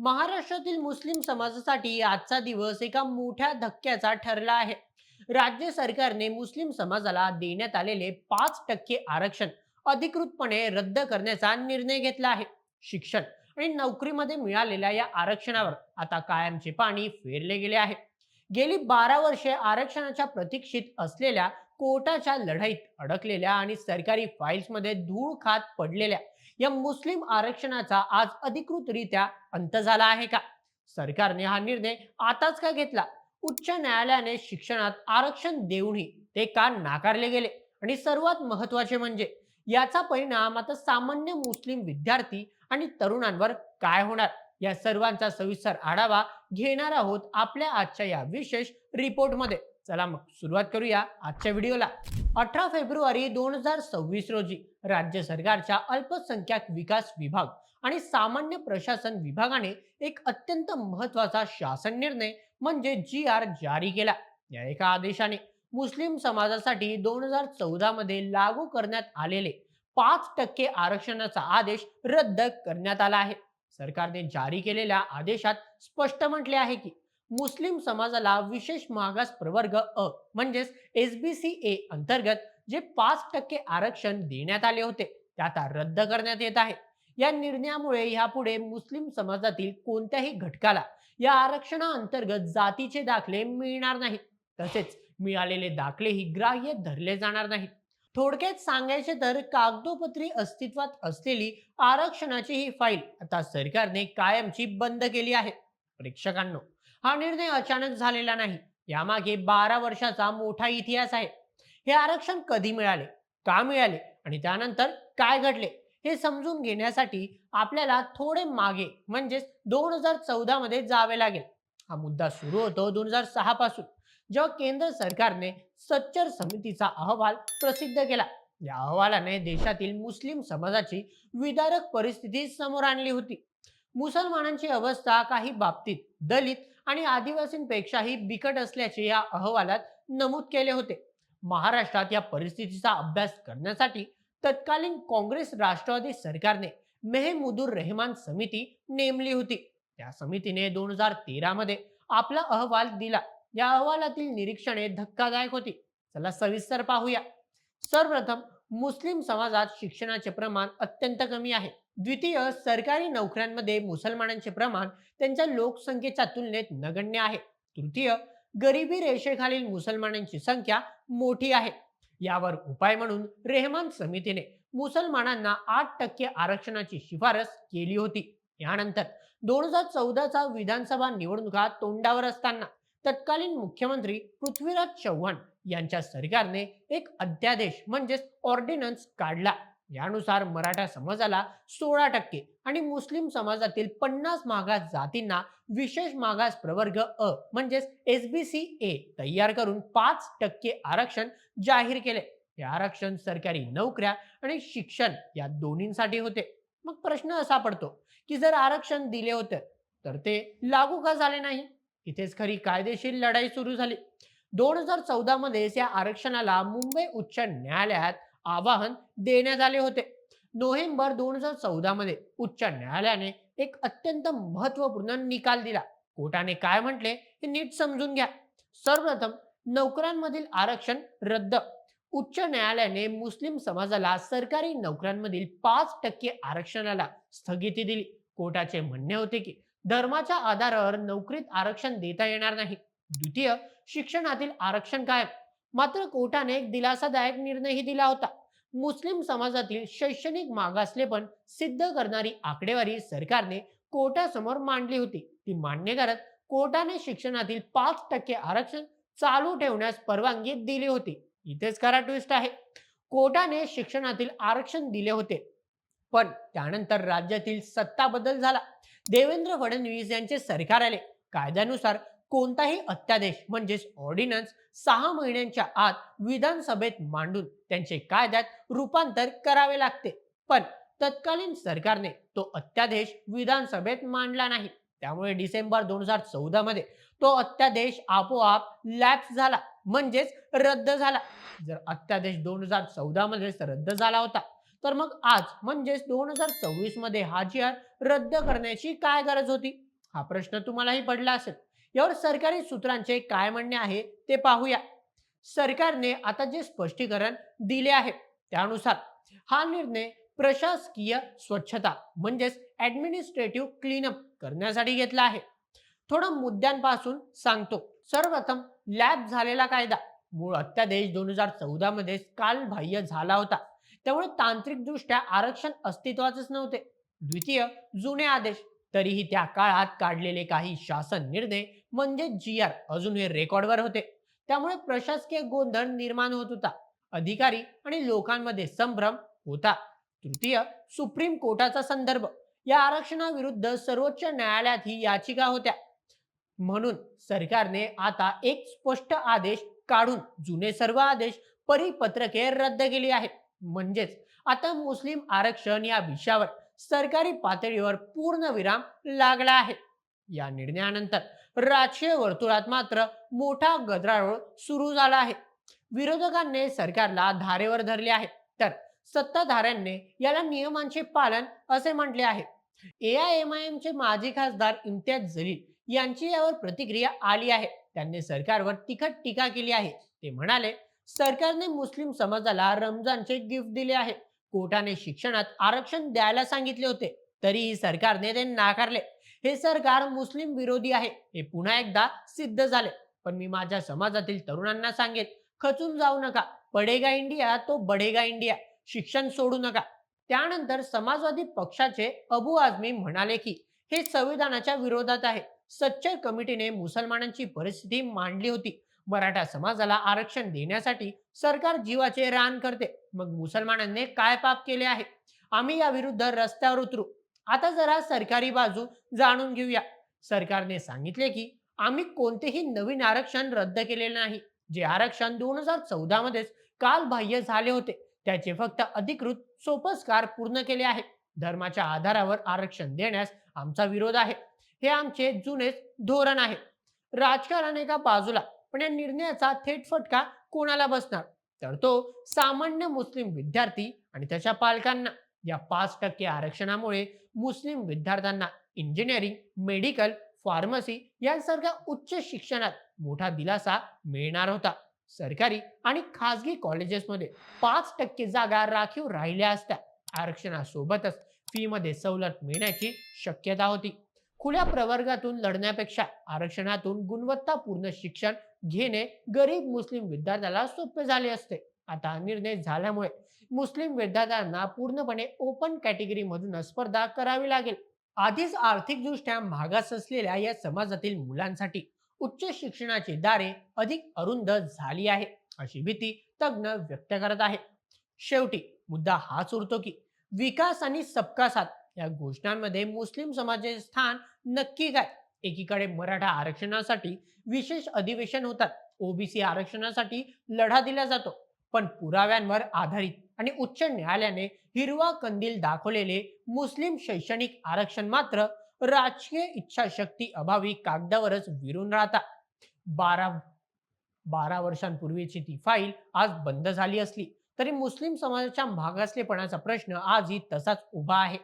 महाराष्ट्रातील मुस्लिम समाजासाठी आजचा दिवस एका मोठ्या धक्क्याचा ठरला आहे. राज्य सरकारने मुस्लिम समाजाला देण्यात आलेले पाच टक्के आरक्षण अधिकृतपणे रद्द करण्याचा निर्णय घेतला आहे. शिक्षण आणि नोकरीमध्ये मिळालेल्या या आरक्षणावर आता कायमचे पाणी फेरले गेले आहे. गेली बारा वर्षे आरक्षणाच्या प्रतीक्षित असलेल्या कोर्टाच्या लढाईत अडकलेल्या आणि सरकारी फाईल्समध्ये धूळ खात पडलेल्या या मुस्लिम आरक्षणाचा आज अधिकृतरित्या अंत झाला आहे का? सरकारने हा निर्णय आताच का घेतला? उच्च न्यायालयाने शिक्षणात आरक्षण देऊनही ते का नाकारले गेले? आणि सर्वात महत्त्वाचे म्हणजे याचा परिणाम आता सामान्य मुस्लिम विद्यार्थी आणि तरुणांवर काय होणार? या सर्वांचा सविस्तर आढावा घेणार आहोत आपल्या आजच्या या विशेष रिपोर्टमध्ये. चला मग सुरुवात करूया आजच्या व्हिडिओला. अठरा फेब्रुवारी दोन हजार सव्वीस रोजी राज्य सरकारच्या अल्पसंख्याक विकास विभाग आणि सामान्य प्रशासन विभागाने एक अत्यंत महत्त्वाचा शासन निर्णय म्हणजे जी आर जारी केला. या एका आदेशाने मुस्लिम समाजासाठी दोन हजार चौदा मध्ये लागू करण्यात आलेले पाच टक्के आरक्षणाचा आदेश रद्द करण्यात आला आहे. सरकारने जारी केलेल्या आदेशात स्पष्ट म्हटले आहे की मुस्लिम समाजाला विशेष मागास प्रवर्ग अ म्हणजेच एस बी सी ए अंतर्गत जे पाच टक्के आरक्षण देण्यात आले होते ते आता रद्द करण्यात येत आहे. या निर्णयामुळे यापुढे मुस्लिम समाजातील कोणत्याही घटकाला या आरक्षणाअंतर्गत जातीचे दाखले मिळणार नाहीत. तसेच मिळालेले दाखलेही ग्राह्य धरले जाणार नाहीत. थोडक्यात सांगायचे तर कागदोपत्री अस्तित्वात असलेली आरक्षणाची ही फाईल आता सरकारने कायमची बंद केली आहे. प्रेक्षकांनो हा निर्णय अचानक झालेला नाही. यामागे बारा वर्षाचा मोठा इतिहास आहे. हे आरक्षण कधी मिळाले? का मिळाले? आणि त्यानंतर काय घडले? हे समजून घेण्यासाठी आपल्याला थोडे मागे म्हणजेच दोन हजार चौदा मध्ये जावे लागेल. हा मुद्दा सुरू होतो दोन हजार सहा पासून. जेव्हा केंद्र सरकारने सच्चर समितीचा अहवाल प्रसिद्ध केला. या अहवालाने देशातील मुस्लिम समाजाची विदारक परिस्थिती समोर आणली होती. मुसलमानांची अवस्था काही बाबतीत दलित आणि आदिवासींपेक्षाही बिकट असल्याचे या अहवालात नमूद केले होते. महाराष्ट्रात या परिस्थितीचा अभ्यास करण्यासाठी तत्कालीन काँग्रेस राष्ट्रवादी सरकारने मेहमुदुर रेहमान समिती नेमली होती. त्या समितीने दोन हजार तेरा मध्ये आपला अहवाल दिला. या अहवालातील निरीक्षणे धक्कादायक होती. चला सविस्तर पाहूया. सर्वप्रथम मुस्लिम समाजात शिक्षणाचे प्रमाण अत्यंत कमी आहे. द्वितीय सरकारी नोकऱ्यांमध्ये मुसलमानांचे प्रमाण त्यांच्या लोकसंख्येच्या तुलनेत नगण्य आहे. तृतीय गरिबी रेषेखालील मुसलमानांची संख्या मोठी आहे. यावर उपाय म्हणून रेहमान समितीने मुसलमानांना आठ टक्के आरक्षणाची शिफारस केली होती. यानंतर दोन हजार चौदाचा विधानसभा निवडणुका तोंडावर असताना तत्कालीन मुख्यमंत्री पृथ्वीराज चव्हाण यांच्या सरकारने एक अध्यादेश म्हणजेच ऑर्डिनन्स काढला. यानुसार मराठा समाजाला सोळा टक्के आणि मुस्लिम समाजातील पन्नास मागास जातींना विशेष मागास प्रवर्ग अ म्हणजेच एस बी सी ए तयार करून पाच टक्के आरक्षण जाहीर केले. हे आरक्षण सरकारी नोकऱ्या आणि शिक्षण या दोन्हींसाठी होते. मग प्रश्न असा पडतो की जर आरक्षण दिले होते तर ते लागू का झाले नाही? इथेच खरी कायदेशीर लढाई सुरू झाली. दोन हजार चौदा मध्येच या आरक्षणाला मुंबई उच्च न्यायालयात आवाहन देण्यात आले होते. नोव्हेंबर दोन हजार चौदा मध्ये उच्च न्यायालयाने एक अत्यंत महत्त्वपूर्ण निकाल दिला. कोर्टाने काय म्हटले हे नीट समजून घ्या. सर्वप्रथम नोकऱ्यांमधील आरक्षण रद्द. उच्च न्यायालयाने मुस्लिम समाजाला सरकारी नोकऱ्यांमधील पाच टक्के आरक्षणाला स्थगिती दिली. कोर्टाचे म्हणणे होते की धर्माच्या आधारावर नोकरीत आरक्षण देता येणार नाही. द्वितीय शिक्षणातील आरक्षण कायम. मात्र कोर्टाने एक दिलासादायक निर्णयही दिला होता. मुस्लिम समाजातील शैक्षणिक मागासलेपण सिद्ध करणारी आकडेवारी सरकारने कोर्टासमोर मांडली होती. ती मान्य करत कोर्टाने शिक्षणातील पाच टक्के आरक्षण चालू ठेवण्यास परवानगी दिली होती. इथेच खरा ट्विस्ट आहे. कोर्टाने शिक्षणातील आरक्षण दिले होते. पण त्यानंतर राज्यातील सत्ता बदल झाला. देवेंद्र फडणवीस यांचे सरकार आले. कायद्यानुसार कोणताही अत्यादेश म्हणजेच ऑर्डिनन्स सहा महिन्यांच्या आत विधानसभेत मांडून त्यांचे कायद्यात रूपांतर करावे लागते. पण तत्कालीन सरकारने तो अत्यादेश विधानसभेत मांडला नाही. त्यामुळे डिसेंबर दोन हजार चौदा मध्ये तो अत्यादेश आपोआप लॅप्स झाला म्हणजेच रद्द झाला. जर अत्यादेश दोन हजार चौदा मध्येच रद्द झाला होता तर मग आज म्हणजेच दोन हजार सव्वीसमध्ये हा जी आर रद्द करण्याची काय गरज होती? हा प्रश्न तुम्हालाही पडला असेल. यावर सरकारी सूत्रांचे काय म्हणणे आहे ते पाहूया. सरकारने आता जे स्पष्टीकरण दिले आहे त्यानुसार हा निर्णय प्रशासकीय स्वच्छता म्हणजेच ऍडमिनिस्ट्रेटिव्ह क्लीनअप करण्यासाठी घेतला आहे. थोडं मुद्द्यांपासून सांगतो. सर्वप्रथम लॅब झालेला कायदा. मूळ अत्यादेश दोन हजार चौदा मध्ये कालबाह्य झाला होता. त्यामुळे तांत्रिकदृष्ट्या आरक्षण अस्तित्वातच नव्हते. द्वितीय जुने आदेश. तरीही त्या काळात काढलेले काही शासन निर्णय म्हणजे जी आर अजूनही रेकॉर्डवर होते. त्यामुळे प्रशासकीय गोंधळ निर्माण होत होता. अधिकारी आणि लोकांमध्ये संभ्रम होता. तृतीय सुप्रीम कोर्टाचा संदर्भ. या आरक्षणाविरुद्ध सर्वोच्च न्यायालयात ही याचिका होत्या. म्हणून सरकारने आता एक स्पष्ट आदेश काढून जुने सर्व आदेश परिपत्रके रद्द केली आहेत. म्हणजेच आता मुस्लिम आरक्षण या विषयावर सरकारी पातळीवर पूर्ण विराम लागला आहे. या निर्णयानंतर राजकीय वर्तुळात मात्र मोठा गदारोळ सुरू झाला आहे. विरोधकांनी सरकारला धारेवर धरले आहे. तर सत्ताधाऱ्यांनी याला नियमांचे पालन असे म्हटले आहे. ए आय एम आय चे माजी खासदार इम्तियाज जलील यांची यावर प्रतिक्रिया आली आहे. त्यांनी सरकारवर तिखट टीका केली आहे. ते म्हणाले सरकारने मुस्लिम समाजाला रमजानचे गिफ्ट दिले आहे. कोर्टाने शिक्षणात आरक्षण द्यायला सांगितले होते. तरीही सरकारने ते नाकारले. हे सरकार मुस्लिम विरोधी आहे. हे पुन्हा एकदा सिद्ध झाले. पण मी माझ्या समाजातील तरुणांना सांगेन खचून जाऊ नका. पडेगा इंडिया तो बडेगा इंडिया. शिक्षण सोडू नका. त्यानंतर समाजवादी पक्षाचे अबू आझमी म्हणाले की हे संविधानाच्या विरोधात आहे. सच्चर कमिटीने मुसलमानांची परिस्थिती मांडली होती. मराठा समाजाला आरक्षण देण्यासाठी सरकार जीवाचे रान करते. मग मुसलमानांनी काय पाप केले आहे? आम्ही या विरुद्ध रस्त्यावर उतरू. आता जरा सरकारी बाजू जाणून घेऊया. सरकारने सांगितले की आम्ही कोणतेही नवीन आरक्षण रद्द केलेले नाही. जे आरक्षण दोन हजार चौदा मध्येच कालबाह्य झाले होते. त्याचे फक्त अधिकृत सोपस्कार पूर्ण केले आहे. धर्माच्या आधारावर आरक्षण देण्यास आमचा विरोध आहे. हे आमचे जुनेच धोरण आहे. राजकारण एका बाजूला पण या निर्णयाचा थेट फटका कोणाला बसणार? तर तो सामान्य मुस्लिम विद्यार्थी आणि त्याच्या पालकांना. या पाच टक्के आरक्षणामुळे मुस्लिम विद्यार्थ्यांना इंजिनिअरिंग मेडिकल फार्मसी यांसारख्या उच्च शिक्षणात मोठा दिलासा मिळणार होता. सरकारी आणि खासगी कॉलेजेसमध्ये पाच टक्के जागा राखीव राहिल्या असत्या. आरक्षणासोबतच फीमध्ये सवलत मिळण्याची शक्यता होती. खुल्या प्रवर्गातून लढण्यापेक्षा आरक्षणातून गुणवत्तापूर्ण शिक्षण घेणे गरीब मुस्लिम विद्यार्थ्याला सोपे झाले असते. आता हा निर्णय झाल्यामुळे मुस्लिम विद्यार्थ्यांना पूर्णपणे ओपन कॅटेगरी मधून स्पर्धा करावी लागेल. आधीच आर्थिकदृष्ट्या मागास असलेल्या या समाजातील मुलांसाठी उच्च शिक्षणाची दारे अधिक अरुंद झाली आहे अशी भीती तज्ज्ञ व्यक्त करत आहे शेवटी मुद्दा हाच उरतो की विकास आणि सबका साथ या घोषणांमध्ये मुस्लिम समाजाचे स्थान नक्की काय? एकीकडे मराठा आरक्षणासाठी विशेष अधिवेशन होतात. ओबीसी आरक्षणासाठी लढा दिला जातो. पण पुराव्यांवर आधारित आणि उच्च न्यायालयाने हिरवा कंदील दाखवलेले मुस्लिम शैक्षणिक आरक्षण मात्र राजकीय इच्छाशक्ती अभावी कागदावरच विरून राहतात. बारा बारा वर्षांपूर्वीची ती फाईल आज बंद झाली असली तरी मुस्लिम समाजाच्या मागासलेपणाचा प्रश्न आजही तसाच उभा आहे.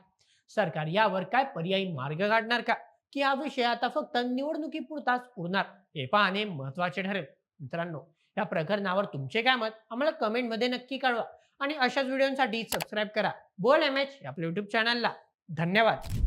सरकार यावर काय पर्यायी मार्ग काढणार का? की हा विषय आता फक्त निवडणुकीपुरताच उरणार. हे पाहणे महत्त्वाचे ठरेल. मित्रांनो या प्रकरणावर तुमचे काय मत आम्हाला कमेंटमध्ये नक्की कळवा. आणि अशाच व्हिडिओसाठी सबस्क्राईब करा. बोल एम एच आपल्या युट्यूब चॅनलला. धन्यवाद.